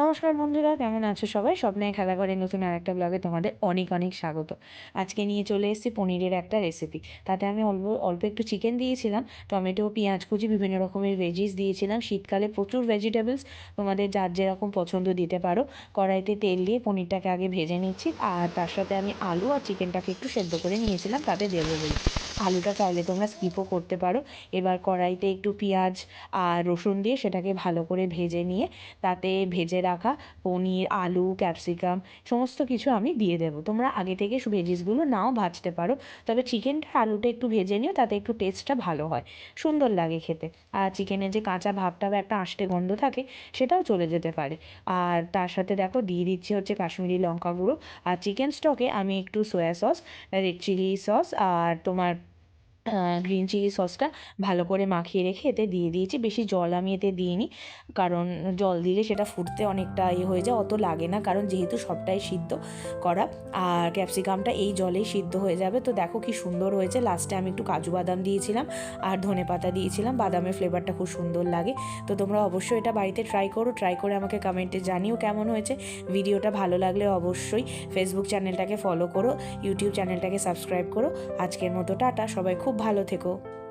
নমস্কার বন্ধুরা, কেমন আছো সবাই? স্বপ্নে খেলা করে নতুন আর একটা ব্লগে তোমাদের অনেক অনেক স্বাগত। আজকে নিয়ে চলে এসেছি পনিরের একটা রেসিপি তাতে আমি অল্প অল্প একটু চিকেন দিয়েছিলাম, টমেটো, পেঁয়াজ কুচি, বিভিন্ন রকমের ভেজিস দিয়েছিলাম। শীতকালে প্রচুর ভেজিটেবলস তোমাদের যার যেরকম পছন্দ দিতে পারো। কড়াইতে তেল দিয়ে পনিরটাকে আগে ভেজে নিচ্ছি, আর তার সাথে আমি আলু আর চিকেনটাকে একটু সেদ্ধ করে নিয়েছিলাম, তাতে দেবো বলে। আলুটা চাইলে তোমরা স্কিপও করতে পারো। এবার কড়াইতে একটু পেঁয়াজ আর রসুন দিয়ে সেটাকে ভালো করে ভেজে নিয়ে তাতে ভেজে রাখা পনির, আলু ক্যাপসিকাম সমস্ত কিছু আমি দিয়ে দেবো। তোমরা আগে থেকে ভেজিসগুলো নাও, ভাজতে পারো। তবে চিকেনটা আলুটা একটু ভেজে নিও, তাতে একটু টেস্টটা ভালো হয়। সুন্দর লাগে খেতে। আর চিকেনের যে কাঁচা ভাবটা বা একটা আষ্টে গন্ধ থাকে, সেটাও চলে যেতে পারে। আর তার সাথে দেখো দিয়ে দিচ্ছি হচ্ছে কাশ্মীরি লঙ্কা গুঁড়ো। আর চিকেন স্টকে আমি একটু soya sauce red chilli sauce আর তোমার গ্রিন চিলি সসটা ভালো করে মাখিয়ে রেখে এতে দিয়ে দিয়েছি। বেশি জল আমি এতে দিইনি, কারণ জল দিলে সেটা ফুটতে অনেকটা ইয়ে হয়ে যায়, অত লাগে না, কারণ যেহেতু সবটাই সিদ্ধ করা, আর ক্যাপসিকামটা এই জলেই সিদ্ধ হয়ে যাবে। তো দেখো কি সুন্দর হয়েছে। লাস্টে আমি একটু কাজু বাদাম দিয়েছিলাম আর ধনে পাতা দিয়েছিলাম। বাদামের ফ্লেভারটা খুব সুন্দর লাগে। তো তোমরা অবশ্যই এটা বাড়িতে ট্রাই করো ট্রাই করে আমাকে কমেন্টে জানিও কেমন হয়েছে। ভিডিওটা ভালো লাগলে অবশ্যই ফেসবুক চ্যানেলটাকে ফলো করো ইউটিউব চ্যানেলটাকে সাবস্ক্রাইব করো। আজকের মতো টাটা, সবাই খুব ভালো থেকো।